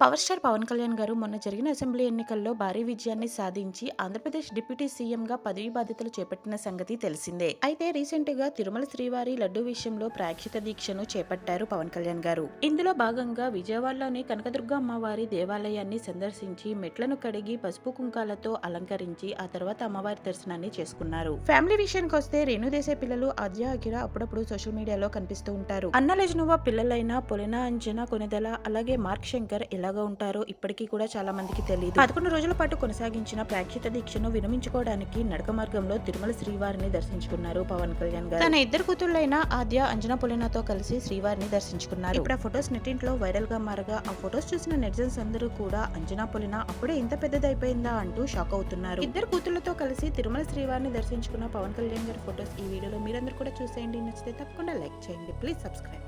Power star Pawan Kalyan గారు మొన్న జరిగిన అసెంబ్లీ ఎన్నికల్లో భారీ విజయాన్ని సాధించి ఆంధ్రప్రదేశ్ డిప్యూటీ సీఎంగా పదవీ బాధ్యతలు చేపట్టిన సంగతి తెలిసిందే. అయితే రీసెంట్గా తిరుమల శ్రీవారి లడ్డు విషయంలో ప్రాక్షిత దీక్షను చేపట్టారు పవన్ కళ్యాణ్ గారు. ఇందులో భాగంగా విజయవాడలోని కనకదుర్గ అమ్మవారి దేవాలయాన్ని సందర్శించి మెట్లను కడిగి పసుపు కుంకాలతో అలంకరించి ఆ తర్వాత అమ్మవారి దర్శనాన్ని చేసుకున్నారు. ఫ్యామిలీ విషయానికి వస్తే రేణుదేశే పిల్లలు ఆద్య అఖిర అప్పుడప్పుడు సోషల్ మీడియాలో కనిపిస్తూ ఉంటారు. అన్నలెజ్నువ పిల్లలైన పొలినా అంజన కొనెదల అలాగే మార్క్ శంకర్ ఇలా ఎలాగా ఉంటారో ఇప్పటికీ కూడా చాలా మందికి తెలియదు పదకొండు రోజుల పాటు కొనసాగించిన ప్రేక్షిత దీక్షను విరమించుకోవడానికి నడక మార్గంలో తిరుమల శ్రీవారిని దర్శించుకున్నారు పవన్ కళ్యాణ్ గారు. తన ఇద్దరు కూతుళ్ళైన ఆద్య అంజనా పొలినాతో కలిసి శ్రీవారిని దర్శించుకున్నారు. ఇప్పుడు ఆ ఫొటోస్ నెట్టింట్లో వైరల్గా మారగా ఆ ఫొటోస్ చూసిన నెటిజన్స్ అందరూ కూడా అంజనా పొలినా అప్పుడే ఇంత పెద్దదైపోయిందా అంటూ షాక్ అవుతున్నారు. ఇద్దరు కూతుళ్ళతో కలిసి తిరుమల శ్రీవారిని దర్శించుకున్న పవన్ కళ్యాణ్ గారి ఫొటోస్ ఈ వీడియోలో మీరందరూ కూడా చూసేయండి. నచ్చితే తప్పకుండా లైక్ చేయండి. Please subscribe.